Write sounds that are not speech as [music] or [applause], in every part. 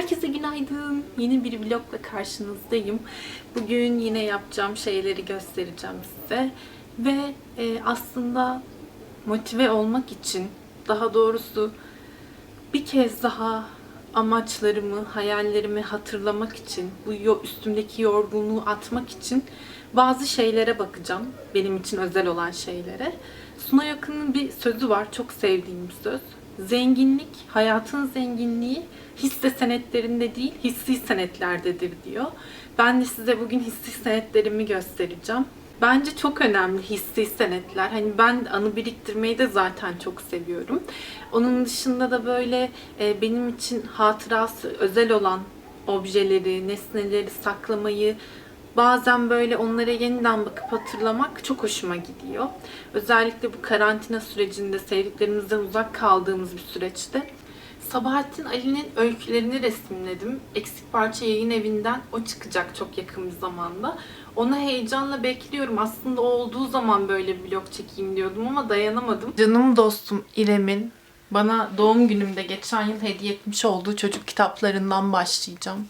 Herkese günaydın. Yeni bir vlogla karşınızdayım. Bugün yine yapacağım şeyleri göstereceğim size. Ve e, aslında motive olmak için, daha doğrusu bir kez daha amaçlarımı, hayallerimi hatırlamak için, bu üstümdeki yorgunluğu atmak için bazı şeylere bakacağım. Benim için özel olan şeylere. Suna Yakın'ın bir sözü var. Çok sevdiğim bir söz. Zenginlik, hayatın zenginliği hisse senetlerinde değil, hissi senetlerdedir diyor. Ben de size bugün hissi senetlerimi göstereceğim. Bence çok önemli hissi senetler. Hani ben anı biriktirmeyi de zaten çok seviyorum. Onun dışında da böyle e, benim için hatırası özel olan objeleri, nesneleri saklamayı, bazen böyle onlara yeniden bakıp hatırlamak çok hoşuma gidiyor. Özellikle bu karantina sürecinde sevdiklerimizden uzak kaldığımız bir süreçte Sabahattin Ali'nin öykülerini resimledim. Eksik Parça Yayın Evi'nden o çıkacak çok yakın bir zamanda. Onu heyecanla bekliyorum. Aslında o olduğu zaman böyle bir vlog çekeyim diyordum ama dayanamadım. Canım dostum İrem'in bana doğum günümde geçen yıl hediye etmiş olduğu çocuk kitaplarından başlayacağım.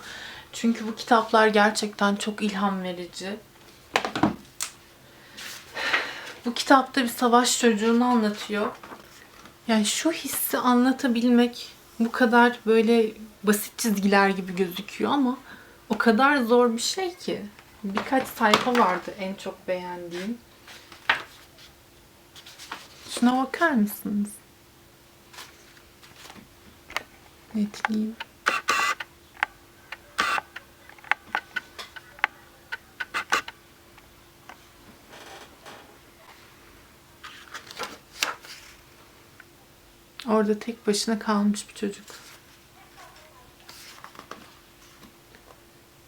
Çünkü bu kitaplar gerçekten çok ilham verici. Bu kitapta bir savaş çocuğunu anlatıyor. Yani şu hissi anlatabilmek bu kadar böyle basit çizgiler gibi gözüküyor ama o kadar zor bir şey ki. Birkaç sayfa vardı en çok beğendiğim. Şuna bakar mısınız? Netleyeyim. Orada tek başına kalmış bir çocuk.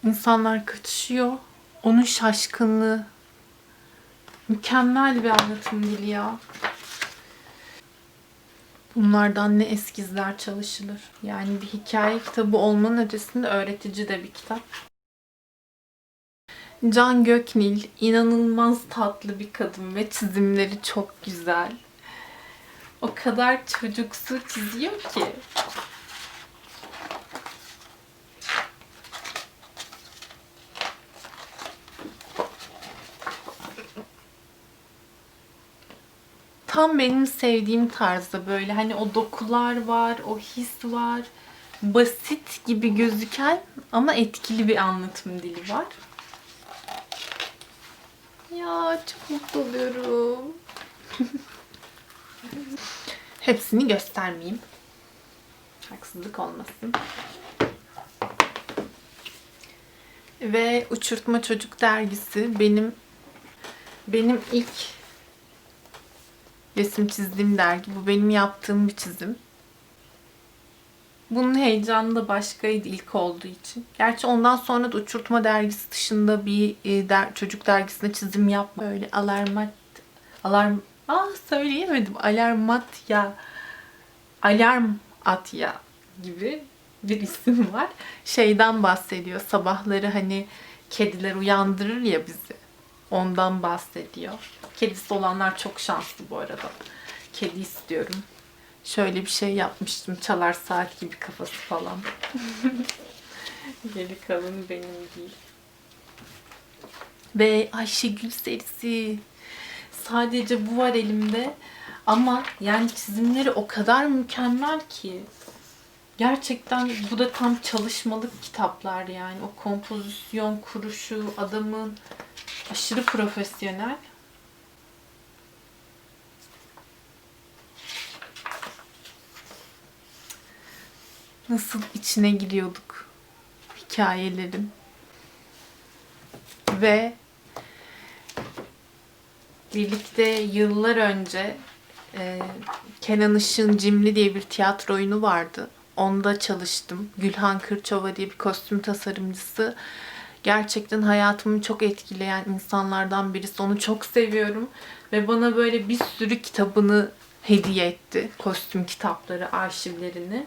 İnsanlar kaçışıyor. Onun şaşkınlığı. Mükemmel bir anlatım dili ya. Bunlardan ne eskizler çalışılır. Yani bir hikaye kitabı olmanın ötesinde öğretici de bir kitap. Can Göknil inanılmaz tatlı bir kadın ve çizimleri çok güzel. O kadar çocuksu çiziyor ki. Tam benim sevdiğim tarzda böyle hani o dokular var, o his var. Basit gibi gözüken ama etkili bir anlatım dili var. Ya çok mutlu oluyorum. [laughs] Hepsini göstermeyeyim. Haksızlık olmasın. Ve Uçurtma Çocuk dergisi benim benim ilk resim çizdiğim dergi. Bu benim yaptığım bir çizim. Bunun heyecanı da başkaydı ilk olduğu için. Gerçi ondan sonra da Uçurtma dergisi dışında bir e, der, çocuk dergisine çizim yapma. Böyle alarmat alarm Aa söyleyemedim. Alarmatya. Alarm atya gibi bir isim var. Şeyden bahsediyor. Sabahları hani kediler uyandırır ya bizi. Ondan bahsediyor. Kedisi olanlar çok şanslı bu arada. Kedi istiyorum. Şöyle bir şey yapmıştım. Çalar saat gibi kafası falan. [laughs] Geri kalanı benim değil. Ve Ayşegül serisi sadece bu var elimde. Ama yani çizimleri o kadar mükemmel ki. Gerçekten bu da tam çalışmalık kitaplar yani. O kompozisyon kuruşu adamın aşırı profesyonel. Nasıl içine giriyorduk hikayelerin. Ve birlikte yıllar önce e, Kenan Işık'ın Cimri diye bir tiyatro oyunu vardı. Onda çalıştım. Gülhan Kırçova diye bir kostüm tasarımcısı. Gerçekten hayatımı çok etkileyen insanlardan birisi. Onu çok seviyorum. Ve bana böyle bir sürü kitabını hediye etti. Kostüm kitapları, arşivlerini.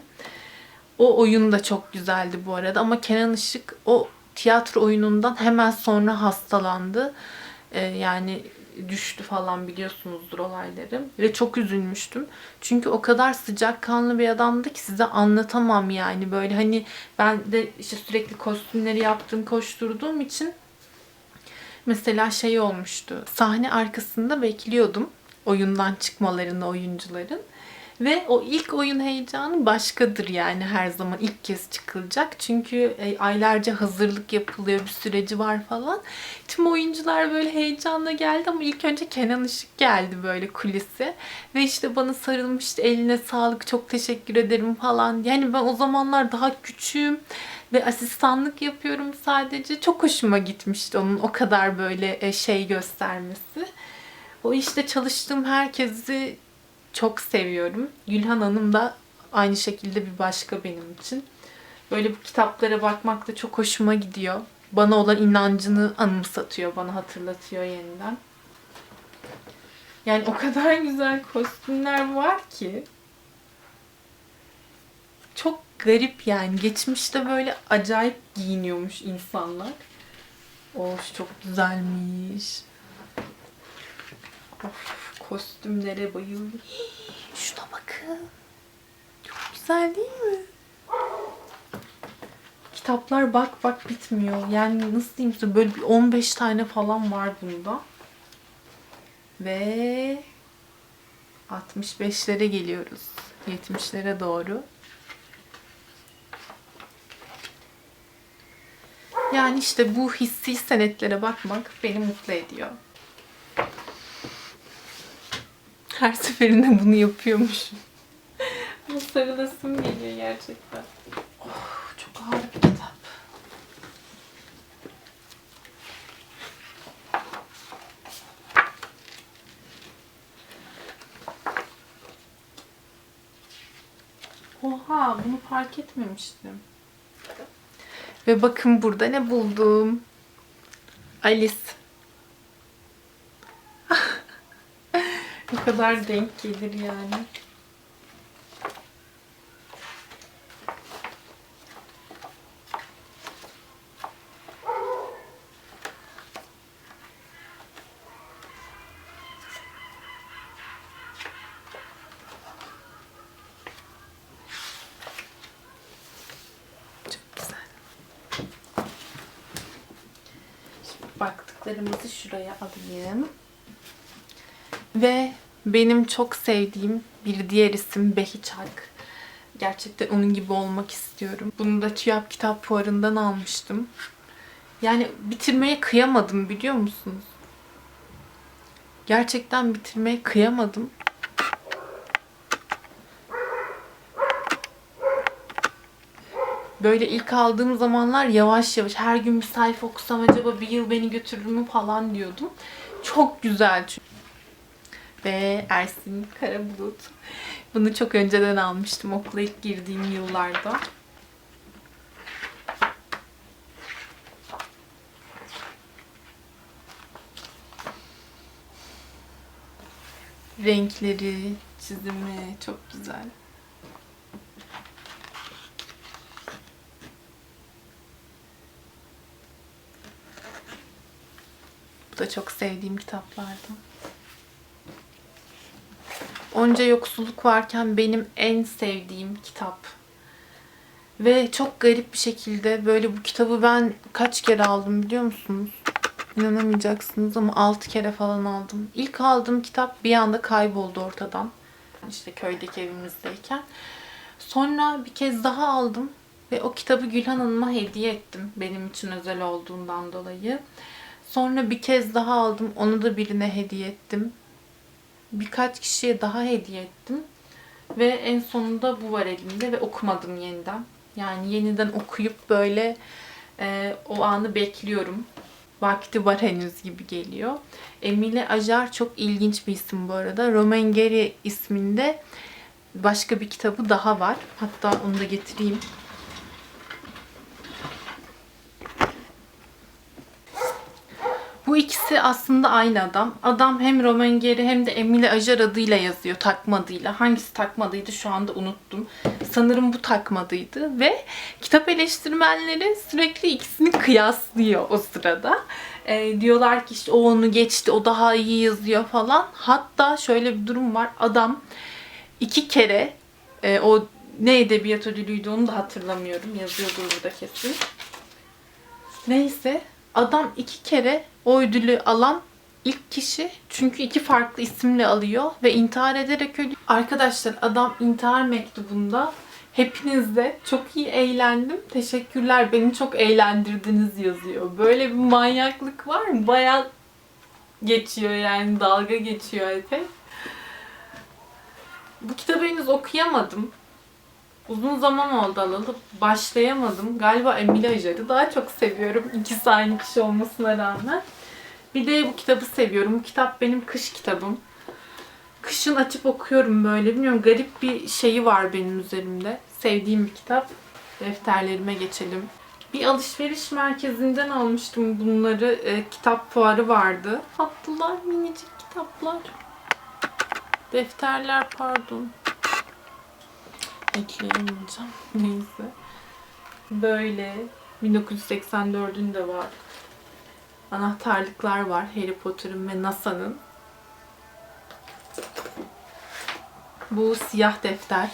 O oyun da çok güzeldi bu arada. Ama Kenan Işık o tiyatro oyunundan hemen sonra hastalandı. Ee, yani düştü falan biliyorsunuzdur olayları. Ve çok üzülmüştüm. Çünkü o kadar sıcakkanlı bir adamdı ki size anlatamam yani. Böyle hani ben de işte sürekli kostümleri yaptım, koşturduğum için mesela şey olmuştu. Sahne arkasında bekliyordum oyundan çıkmalarını oyuncuların. Ve o ilk oyun heyecanı başkadır yani her zaman ilk kez çıkılacak. Çünkü e, aylarca hazırlık yapılıyor, bir süreci var falan. Tüm oyuncular böyle heyecanla geldi ama ilk önce Kenan Işık geldi böyle kulise. Ve işte bana sarılmıştı, eline sağlık, çok teşekkür ederim falan. Yani ben o zamanlar daha küçüğüm ve asistanlık yapıyorum sadece. Çok hoşuma gitmişti onun o kadar böyle e, şey göstermesi. O işte çalıştığım herkesi çok seviyorum. Gülhan Hanım da aynı şekilde bir başka benim için. Böyle bu kitaplara bakmak da çok hoşuma gidiyor. Bana olan inancını anımsatıyor, bana hatırlatıyor yeniden. Yani o kadar [laughs] güzel kostümler var ki. Çok garip yani. Geçmişte böyle acayip giyiniyormuş insanlar. Of çok güzelmiş. Of kostümlere bayıldım. Şuna bakın. Çok güzel değil mi? Kitaplar bak bak bitmiyor. Yani nasıl diyeyim size böyle bir 15 tane falan var bunda. Ve 65'lere geliyoruz. 70'lere doğru. Yani işte bu hissi senetlere bakmak beni mutlu ediyor. Her seferinde bunu yapıyormuşum. [laughs] Bu sarılasım geliyor gerçekten. Oh, çok ağır bir kitap. Oha bunu fark etmemiştim. Ve bakın burada ne buldum. Alice. Bu kadar denk gelir yani. Çok güzel. Şimdi baktıklarımızı şuraya alayım. Ve benim çok sevdiğim bir diğer isim Behiçak. Gerçekten onun gibi olmak istiyorum. Bunu da TÜYAP Kitap Fuarı'ndan almıştım. Yani bitirmeye kıyamadım biliyor musunuz? Gerçekten bitirmeye kıyamadım. Böyle ilk aldığım zamanlar yavaş yavaş her gün bir sayfa okusam acaba bir yıl beni götürür mü falan diyordum. Çok güzel çünkü ve Ersin Karabulut. Bunu çok önceden almıştım okula ilk girdiğim yıllarda. Renkleri, çizimi çok güzel. Bu da çok sevdiğim kitaplardan. Onca yoksulluk varken benim en sevdiğim kitap. Ve çok garip bir şekilde böyle bu kitabı ben kaç kere aldım biliyor musunuz? İnanamayacaksınız ama 6 kere falan aldım. İlk aldığım kitap bir anda kayboldu ortadan. İşte köydeki evimizdeyken. Sonra bir kez daha aldım ve o kitabı Gülhan Hanım'a hediye ettim. Benim için özel olduğundan dolayı. Sonra bir kez daha aldım. Onu da birine hediye ettim birkaç kişiye daha hediye ettim. Ve en sonunda bu var elimde ve okumadım yeniden. Yani yeniden okuyup böyle e, o anı bekliyorum. Vakti var henüz gibi geliyor. Emile Ajar çok ilginç bir isim bu arada. Romengeri isminde başka bir kitabı daha var. Hatta onu da getireyim. Bu ikisi aslında aynı adam. Adam hem Roman Geri hem de Emile Ajar adıyla yazıyor takma adıyla. Hangisi takma adıydı şu anda unuttum. Sanırım bu takmadıydı ve kitap eleştirmenleri sürekli ikisini kıyaslıyor o sırada. Ee, diyorlar ki işte o onu geçti, o daha iyi yazıyor falan. Hatta şöyle bir durum var. Adam iki kere e, o ne edebiyat ödülüydü onu da hatırlamıyorum. Yazıyordur burada kesin. Neyse adam iki kere o ödülü alan ilk kişi çünkü iki farklı isimle alıyor ve intihar ederek ölüyor. Arkadaşlar adam intihar mektubunda hepinizle çok iyi eğlendim. Teşekkürler beni çok eğlendirdiniz yazıyor. Böyle bir manyaklık var mı? Bayağı geçiyor yani dalga geçiyor epey. Bu kitabı henüz okuyamadım. Uzun zaman oldu alalı. Başlayamadım. Galiba Emile Ajar'ı daha çok seviyorum. İkisi aynı kişi olmasına rağmen. Bir de bu kitabı seviyorum. Bu kitap benim kış kitabım. Kışın açıp okuyorum böyle. Bilmiyorum garip bir şeyi var benim üzerimde. Sevdiğim bir kitap. Defterlerime geçelim. Bir alışveriş merkezinden almıştım bunları. E, kitap fuarı vardı. Tatlılar, minicik kitaplar. Defterler pardon. Ekleyemeyeceğim. [laughs] Neyse. Böyle 1984'ün de var. Anahtarlıklar var Harry Potter'ın ve NASA'nın. Bu siyah defter.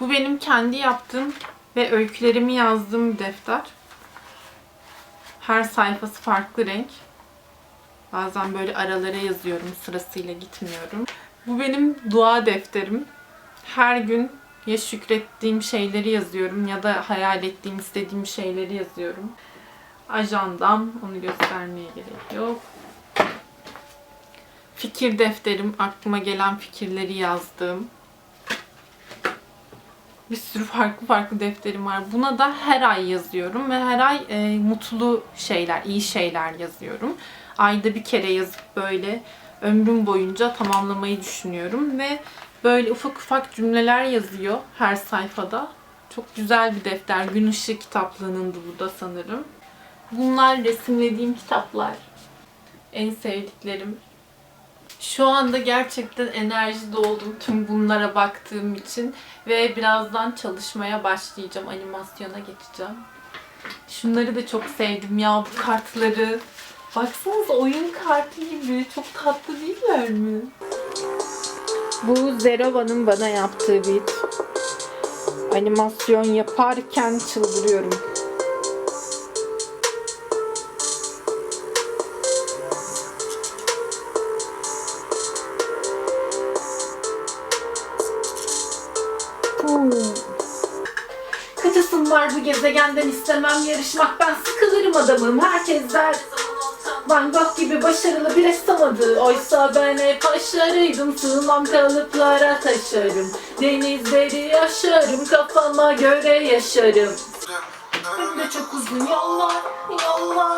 Bu benim kendi yaptığım ve öykülerimi yazdığım bir defter. Her sayfası farklı renk. Bazen böyle aralara yazıyorum, sırasıyla gitmiyorum. Bu benim dua defterim. Her gün ya şükrettiğim şeyleri yazıyorum ya da hayal ettiğim, istediğim şeyleri yazıyorum. Ajandam, onu göstermeye gerek yok. Fikir defterim, aklıma gelen fikirleri yazdığım. Bir sürü farklı farklı defterim var. Buna da her ay yazıyorum ve her ay e, mutlu şeyler, iyi şeyler yazıyorum. Ayda bir kere yazıp böyle ömrüm boyunca tamamlamayı düşünüyorum ve böyle ufak ufak cümleler yazıyor her sayfada. Çok güzel bir defter. Gün ışığı kitaplığınındı bu da sanırım. Bunlar resimlediğim kitaplar. En sevdiklerim. Şu anda gerçekten enerji doldum tüm bunlara baktığım için ve birazdan çalışmaya başlayacağım. Animasyona geçeceğim. Şunları da çok sevdim ya bu kartları. Baksanıza oyun kartı gibi. Çok tatlı değiller mi? Bu Zerova'nın bana yaptığı bir animasyon yaparken çıldırıyorum. Kaçasın var bu gezegenden istemem yarışmak ben sıkılırım adamım herkes der Van Gogh gibi başarılı bir ressamadı Oysa ben hep başarıydım Sığmam kalıplara taşarım. Denizleri aşarım Kafama göre yaşarım. Hem de çok uzun yollar Yollar